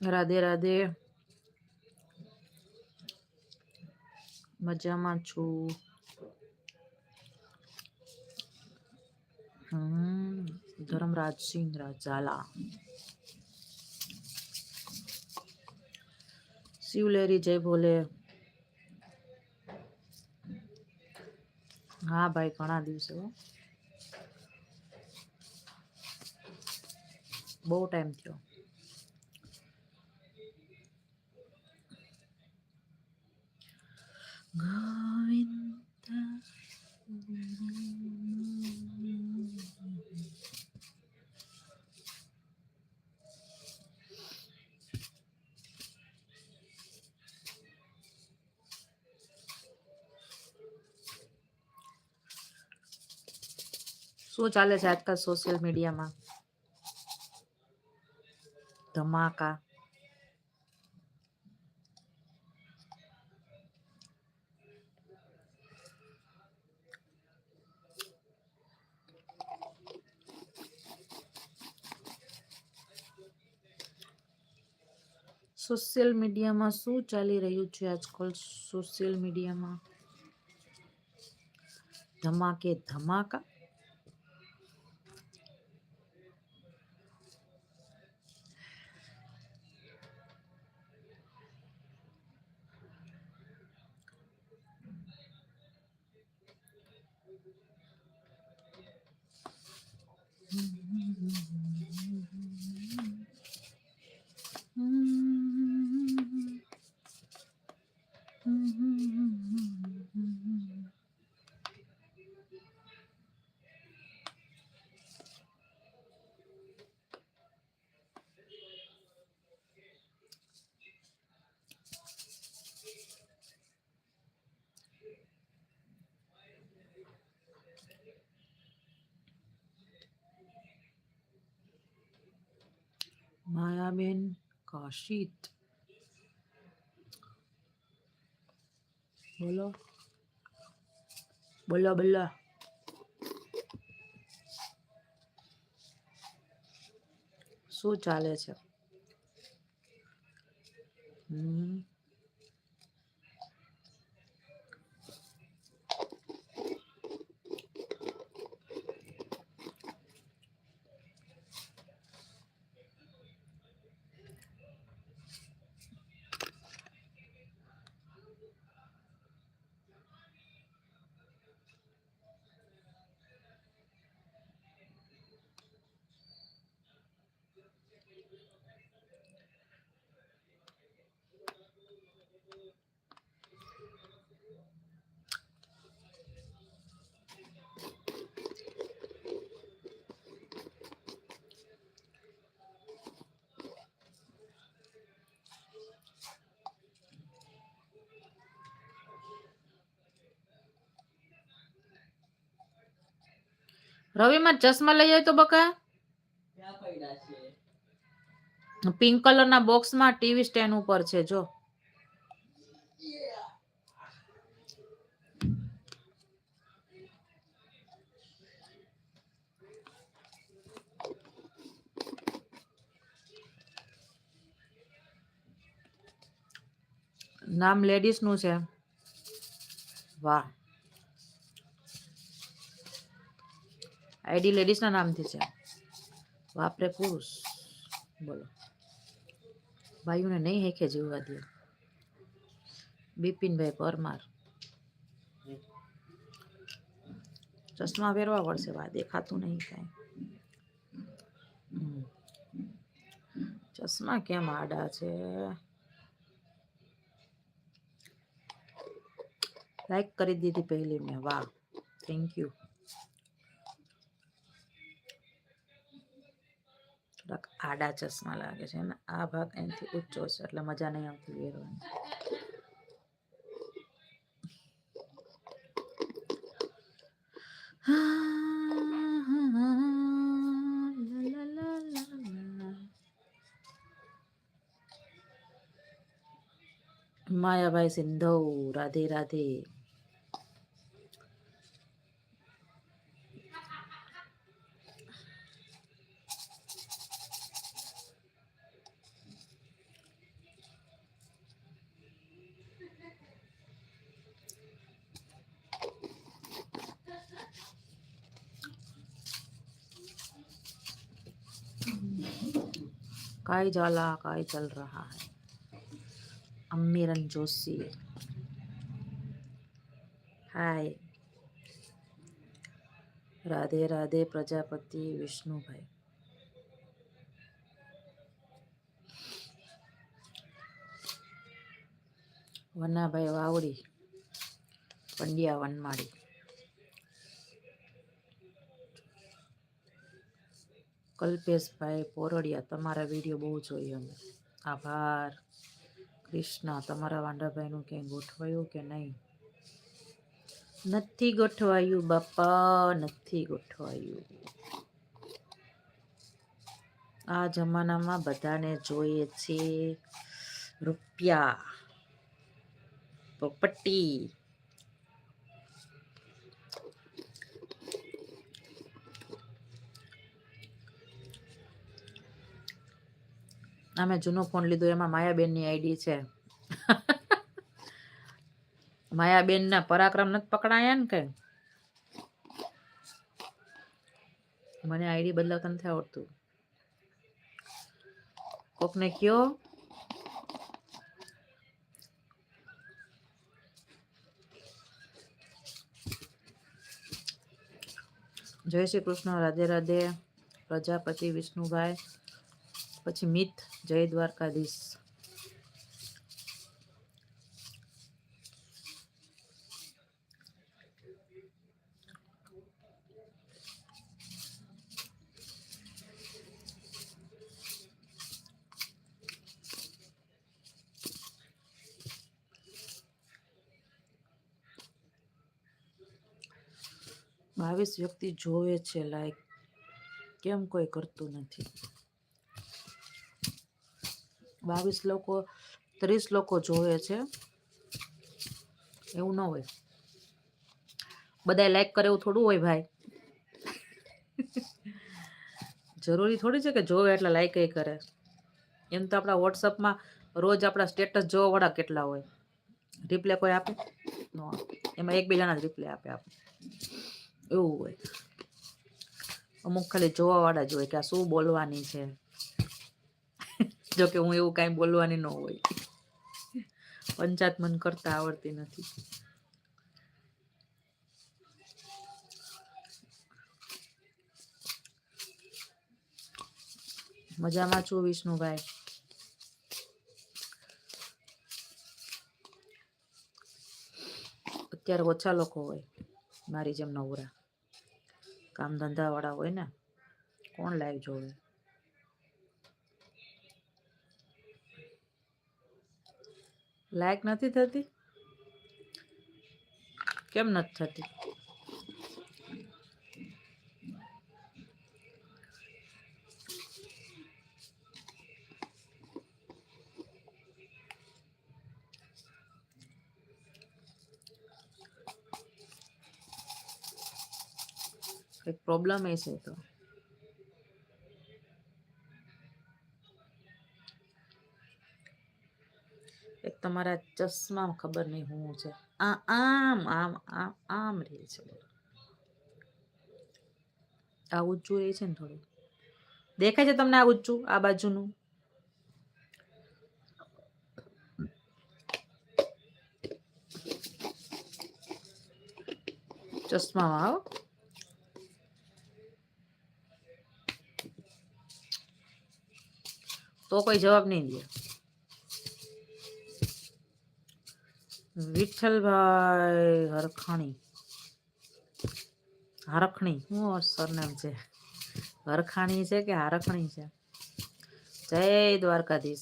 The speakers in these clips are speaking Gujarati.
રાધે રાધે. મજામાં છું. હમ ધર્મરાજસિંહ રાજાલા શિવલેરી જય ભોલે. હા, ભાઈ, ઘણા દિવસે. બહુ ટાઈમ થયો. શું ચાલે છે આજકાલ સોશિયલ મીડિયામાં ધમાકા. સોશિયલ મીડિયામાં શું ચાલી રહ્યું છે આજકાલ સોશિયલ મીડિયામાં? ધમાકે ધમાકા? માયાબેન કાશિત બોલો બોલો બોલો શું ચાલે છે? હમ. રવિમાં ચશ્મા લઈ આવ્યો તો બકા? પિંક કલરના બોક્સમાં ટીવી સ્ટેન્ડ ઉપર છે, જો. નામ લેડીઝનું છે. વાહ. આઈડી લેડીઝના નામથી છે. વાપરે પુરુષ. બોલો. ભાઈઓને નહીં હેખે જીવવા દે. બિપિનભાઈ પરમાર. ચશ્મા પહેરવા પડશે વા દેખાતું નહીં કાંઈ. ચશ્મા કેમ આડા છે? લાઈક કરી દીધી પહેલી મેં વાહ. થેન્ક યુ થોડાક આડા ચશ્મા લાગે છે અને આ ભાગ એનાથી ઊંચો છે, એટલે મજા નહીં આવતી લા. માયાભાઈ સિંધવ, રાધે રાધે काय जाला काय चल रहा है अम्मीरन जोशी हाय રાધે રાધે પ્રજાપતિ વિષ્ણુભાઈ વનાભાઈ વાવડી પંડ્યા વનમાળી કલ્પેશભાઈ પોરડિયા, તમારા વીડિયો બહુ જોઈએ અમે આભાર. કૃષ્ણ, તમારા વાંડાભાઈનું ક્યાંય ગોઠવાયું કે નહીં? નથી ગોઠવાયું બાપા, નથી ગોઠવાયું. આ જમાનામાં બધાને જોઈએ છે રૂપિયા, પ્રોપર્ટી. અમે જૂનો ફોન લીધો, એમાં માયાબેનની આઈડી છે. માયાબેનના પરાક્રમ નથી પકડાયા ને કે? મને આઈડી બદલાવતા નથી આવડતું. કોકને કયો? જય શ્રી કૃષ્ણ, રાધે રાધે, પ્રજાપતિ વિષ્ણુભાઈ. પછી મિત જય દ્વારકાધીશ. બાવીસ વ્યક્તિ જોવે છે લાઈક કેમ કોઈ કરતું નથી? બાવીસ લોકો, ત્રીસ લોકો જોવે છે. એવું ન હોય. બધા લાઈક કરે એવું થોડું હોય ભાઈ. જરૂરી થોડી છે કે જોવે એટલે લાઈક એ કરે. એમ તો આપણા વોટ્સઅપમાં રોજ આપણા સ્ટેટસ જોવાવાળા કેટલા હોય. રિપ્લે કોઈ આપે? નો એક બે જણા જ રિપ્લે આપે આપણે એવું હોય. અમુક ખાલી જોવાવાળા જ હોય કે આ શું બોલવાની છે. જો કે હું એવું કાંઈ બોલવાની ન હોય. પંચાયત મન કરતા આવડતી નથી. મજામાં છું વિષ્ણુભાઈ. અત્યારે ઓછા લોકો હોય, મારી જેમ નવરા. કામ ધંધા વાળા હોય ને, કોણ લાઈવ જોવે? લાયક નથી થતી? કેમ નથી થતી? કંઈક પ્રોબ્લેમ એ છે તો. તમારા ચશ્મા ખબર નહીં હું છે. આ આમ આમ આમ આમ રહે છે આ ઊંચું રહે છે ને થોડું. દેખાય છે તમને આ ઊંચું આ બાજુનું? ચશ્મામાં આવો તો કોઈ જવાબ નહીં દે. વિઠ્ઠલભાઈ હરખાણી. હરખણી શું સરનામ છે? હરખાણી છે કે હરખણી છે? જય દ્વારકાધીશ.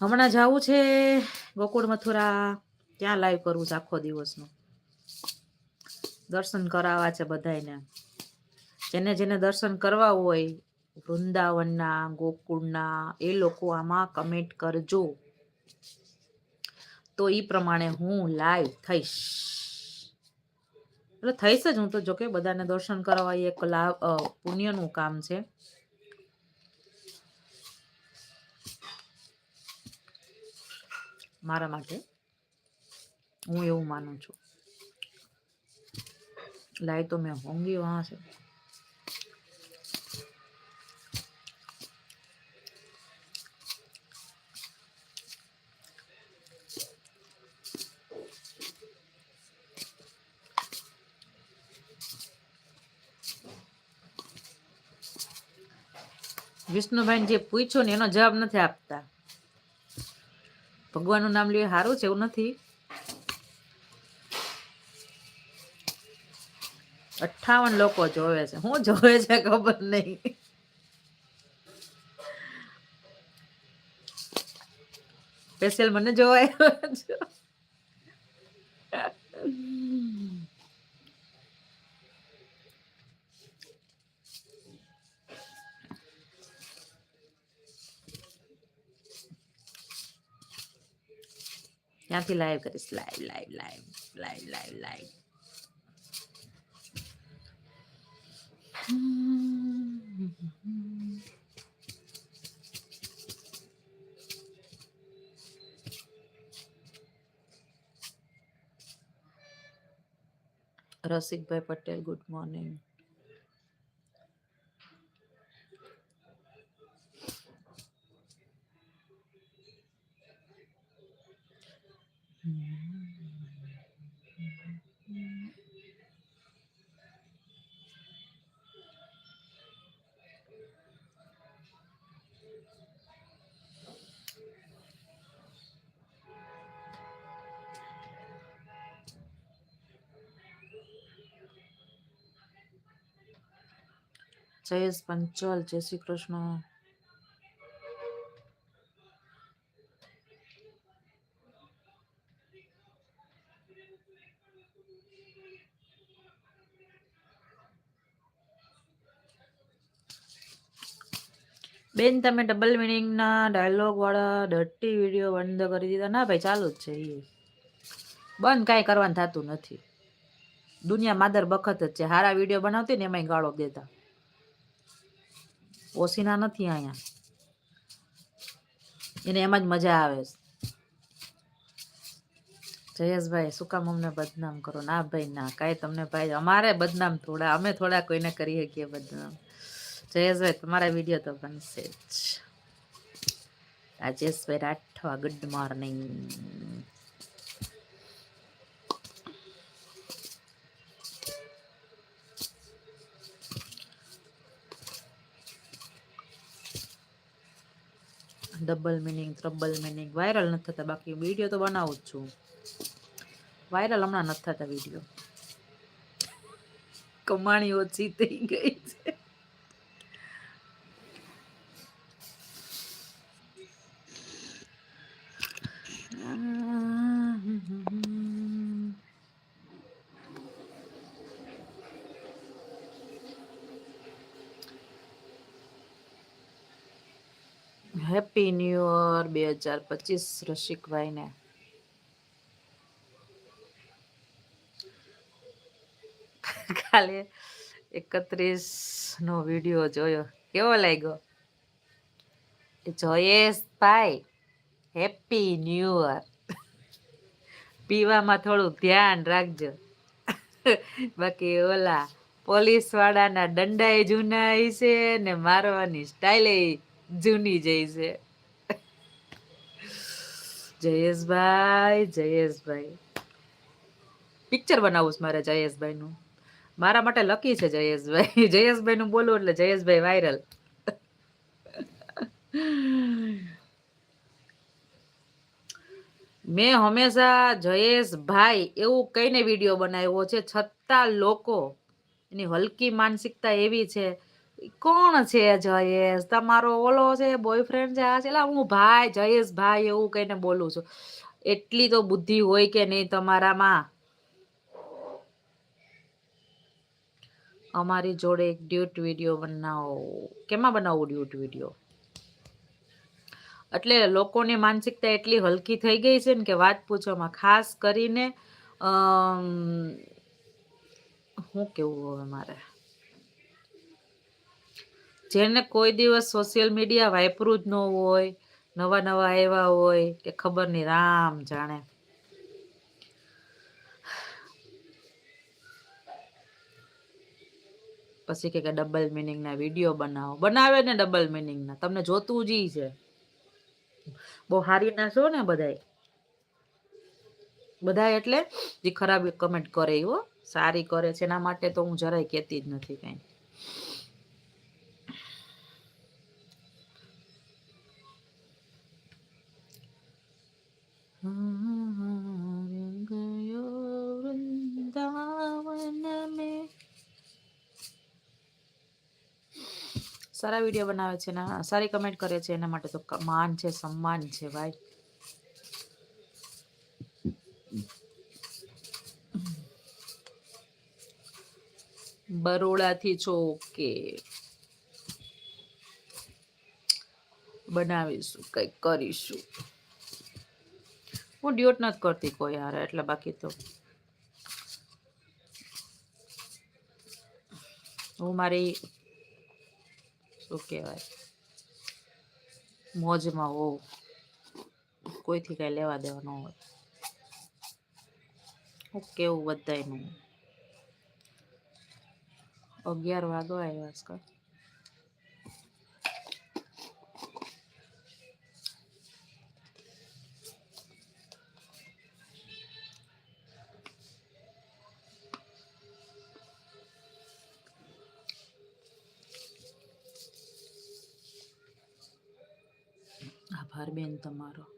હમણાં જવું છે ગોકુળ મથુરા. ત્યાં લાઈવ કરવું છે આખો દિવસનું? દર્શન કરાવવા છે બધાયને. જેને જેને દર્શન કરવા હોય વૃંદાવનના, ગોકુળના, એ લોકો આમાં કમેન્ટ કરજો. તો એ પ્રમાણે હું લાઈવ થઈશ. એટલે થઈશ જ હું તો, જોકે બધાને દર્શન કરાવવા એ એક લાભ પુણ્યનું કામ છે. મારા માટે. હું એવું માનું છું. લાઈ તો મેં હોંગી વહાં છે. વિષ્ણુભાઈ જે પૂછ્યું ને એનો જવાબ નથી આપતા. ભગવાનનું નામ લેવું સારું છે, એવું નથી. અઠાવન લોકો જોવે છે. હું જોવે છે ખબર નહીં. સ્પેશિયલ મને જોવાય? ત્યાંથી લાઈવ કરીશ live live live live live live Rasikbhai Patel good morning Jayesh Panchal જય શ્રી કૃષ્ણ. બેન, તમે ડબલ મિનિંગના ડાયલોગ વાળા ડર્ટી વીડિયો બંધ કરી દીધા. ના ભાઈ, ચાલુ જ છે એ બંધ કાંઈ કરવાનું થતું નથી. દુનિયા માદર બખત જ છે. હારા વીડિયો બનાવતી ને એમાંય ગાળો દેતા. ઓસીના નથી અહીંયા. એને એમાં જ મજા આવે જયેશભાઈ, શું કામ અમને બદનામ કરો? ના ભાઈ, ના, કાંઈ તમને ભાઈ, અમારે બદનામ થોડા, અમે થોડા કોઈને કરી શકીએ બદનામ? જયેશભાઈ, તમારા વીડિયો તો બનશે જ. Rajeshbhai Rathwa good morning double meaning trouble meaning viral નથી થતા. બાકી વીડિયો તો બનાવું જ છું. વાયરલ હમણાં નથી થતા વીડિયો કમાણી ઓછી થઈ ગઈ છે. હેપી ન્યુ યર બે હજાર પચીસ રસિકભાઈને. કાલે એકત્રીસ નો વીડિયો જોયો. કેવો લાગ્યો? જયેશભાઈ હેપી ન્યુ યર પીવામાં થોડું ધ્યાન રાખજો. બાકી ઓલા પોલીસ વાળાના દંડાએ જૂના છે ને મારવાની સ્ટાઇલે જૂની જઈ છે. જયેશભાઈ જયેશભાઈ. પિક્ચર બનાવવું છે મારે જયેશભાઈનું. મારા માટે લકી છે જયેશભાઈ. જયેશભાઈનું બોલું એટલે જયેશભાઈ વાયરલ મેં હંમેશા જયેશભાઈ એવું કહીને વીડિયો બનાવ્યો છે, છતાં લોકો એની હલકી માનસિકતા એવી છે કોણ છે જયેશ? તમારો ઓલો છે બોયફ્રેન્ડ છે, આ છે? એટલે હું ભાઈ, જયેશ ભાઈ એવું કહીને બોલું છું. એટલી તો બુદ્ધિ હોય કે નહીં તમારામાં? અમારી જોડે એક ડ્યુટ વીડિયો બનાવો. કેમાં બનાવો ડ્યુટ વીડિયો એટલે લોકોની માનસિકતા એટલી હલકી થઈ ગઈ છે ને કે વાત પૂછવામાં ખાસ કરીને શું કેવું હવે મારે? જેને કોઈ દિવસ સોશિયલ મીડિયા વાપરું જ ન હોય, નવા નવા આવ્યા હોય, કે ખબર નહીં, રામ જાણે. પછી કે ડબલ મિનિંગના વીડિયો બનાવો. બનાવે ને ડબલ મિનિંગના તમને જોતું જ છે. બહુ હારી ના છો ને બધાય? બધા એટલે જે ખરાબ કમેન્ટ કરે એવો સારી કરે છે. એના માટે તો હું જરાય કહેતી જ નથી કઈ. વૃંદાવન મેં સારા વીડિયો બનાવે છે ને સારી કમેન્ટ કરે છે એના માટે તો માન છે સન્માન છે ભાઈ બરોડાથી છો ઓકે બનાવીશું કંઈક કરીશું હું ડ્યુટ નથી કરતી કોઈ યાર એટલે બાકી તો. હું મારી, શું કહેવાય, મોજમાં હોઉં. કોઈથી કાંઈ લેવા દેવા ન હોય. હું કેવું બધાયનું. અગિયાર વાગો આવ્યા છે. આભાર બેન તમારો.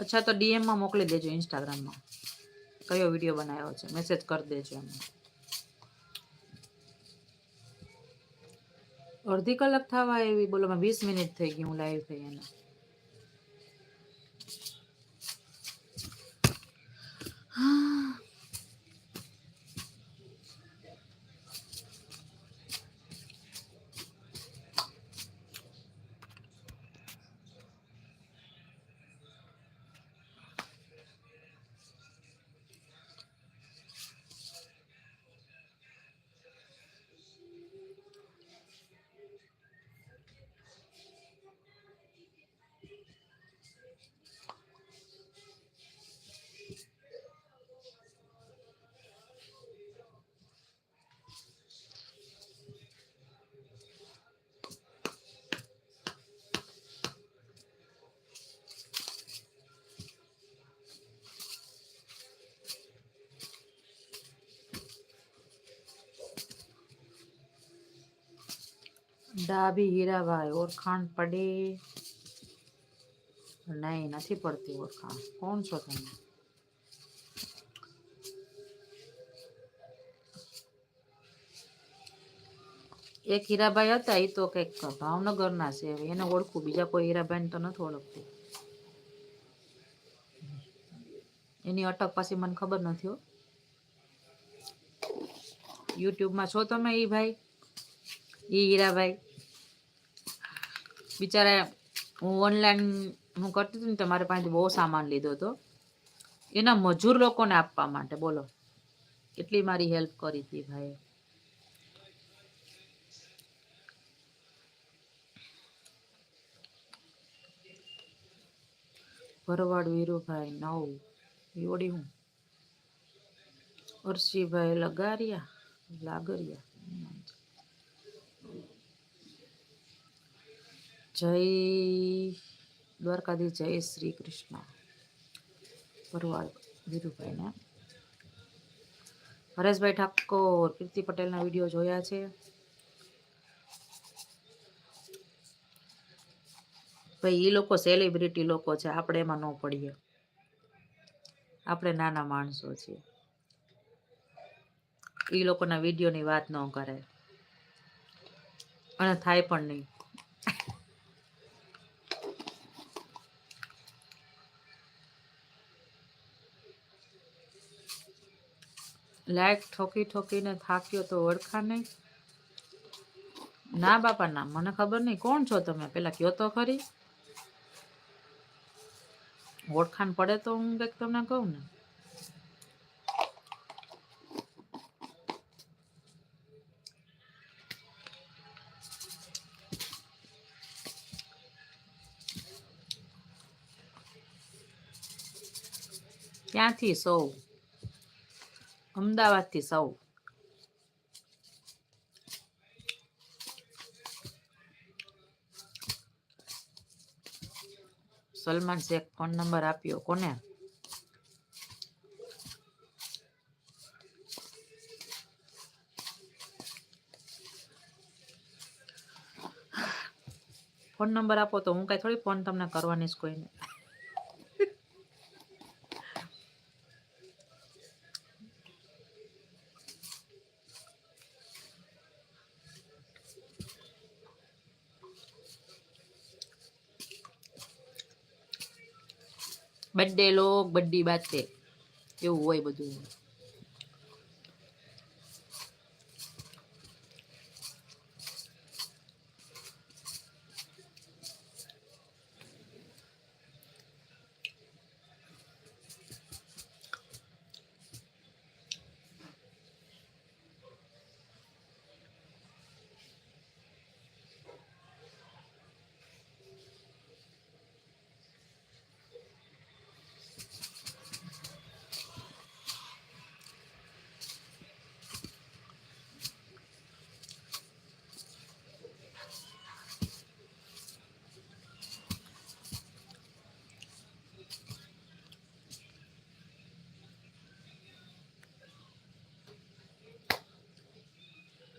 અચ્છા, તો ડીએમમાં મોકલી દેજો ઇન્સ્ટાગ્રામમાં કયો વીડિયો બનાવ્યો છે? મેસેજ કરી દેજો એમને. અડધી કલાક થવા એવી બોલો, મેં વીસ મિનિટ થઈ ગઈ, હું લાઈવ થઈ એને. હા ડાભી હીરાભાઈ ઓળખાણ પડે. નહીં, નથી પડતી ઓળખાણ કોણ છો તમે? એક હીરાભાઈ હતા એ તો કંઈક ભાવનગરના છે. એને ઓળખું, બીજા કોઈ હીરાભાઈને તો નથી ઓળખતી. એની અટક પાછી મને ખબર નથી, હો. યુટ્યુબમાં છો તમે એ ભાઈ? એ હીરાભાઈ? બિચારા, હું ઓનલાઈન હું કરતી હતી ને તમારી મારી પાસેથી બહુ સામાન લીધો હતો. એના મજૂર લોકોને આપવા માટે, બોલો. કેટલી મારી હેલ્પ કરી હતી ભાઈ. ભરવાડ વીરુભાઈ નવ યોડી હું. અરસીભાઈ લગારિયા, લાગરિયા. જય દ્વારકાધી જય શ્રી કૃષ્ણ. ભરવાડ વીરુભાઈ ને હરેશભાઈ ઠાકોર, કીર્તિ પટેલના વીડિયો જોયા છે. ભાઈ એ લોકો સેલિબ્રિટી લોકો છે, આપણે એમાં ન પડીએ. આપણે નાના માણસો છીએ. એ લોકોના વિડીયોની વાત ન કરે. અને થાય પણ નહીં. લાઈક ઠોકી ઠોકીને થાક્યો તો ઓળખા નહીં. ના, બાપા, ના, મને ખબર નહીં. કોણ છો તમે? પેલા કયો તો ખરી? ઓળખાણ પડે તો હું કંઈક તમને કહું ને. ક્યાંથી સૌ? અમદાવાદથી સૌ સલમાન શેખ ફોન નંબર આપ્યો કોને? ફોન નંબર આપો તો હું કઈ થોડી ફોન તમને કરવાની જ કોઈને. બર્થડે લોક બડ્ડી બાતે એવું હોય બધું.